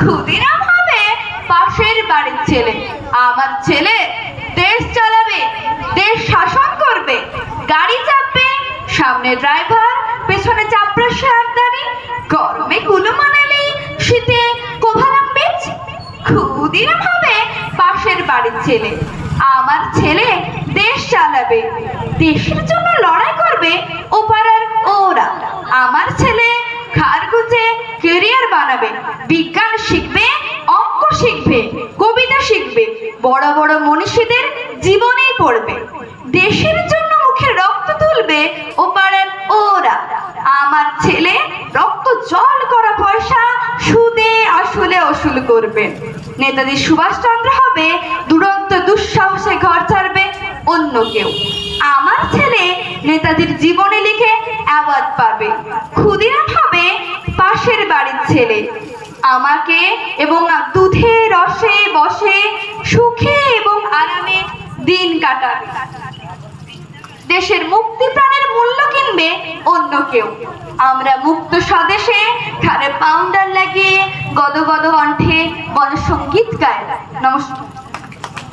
ক্ষুদিরাম হবে পাশের বাড়ির ছেলে। আমার ছেলে দেশ চালাবে, দেশ শাসন করবে, গাড়ি চাপবে, সামনে ড্রাইভার, পেছনে চাপড়া সারদানি গরমে কুলো মানালি, শীতে কোভারাম বেচ। ক্ষুদিরাম হবে পাশের বাড়ির ছেলে। আমার ছেলে দেশ চালাবে, দেশের জন্য লড়াই করবে ওপারার ওরা। আমার ছেলে খারগুজে কেরিয়ার বানাবে, বিজ্ঞান শিখবে, অঙ্ক শিখবে, কবিতা শিখবে, বড় বড় মনীষীদের জীবনেই পড়বে। দেশের জন্য মুখে রক্ত তুলবে ও পাড়ার ওরা। আমার ছেলে রক্ত জল করা পয়সা সুদে আসলে অসুল করবে। নেতাজি সুভাষচন্দ্র হবে, দুরন্ত দুঃসাহসে ঘর ছাড়বে অন্য কেউ। আমার ছেলে নেতাজির জীবনে লিখে অ্যাওয়ার্ড পাবে। ক্ষুদিরাম হবে ছেলে। আমাকে এবং দুধে রসে বসে, সুখে এবং আরামে দিন কাটাবে। দেশের মুক্তি প্রাণের মূল্য কিনবে অন্য কেউ। আমরা মুক্ত স্বদেশে ঘাড়ে পাউন্ডার লাগিয়ে গদগদ কণ্ঠে গণসঙ্গীত গায় নমস্কার।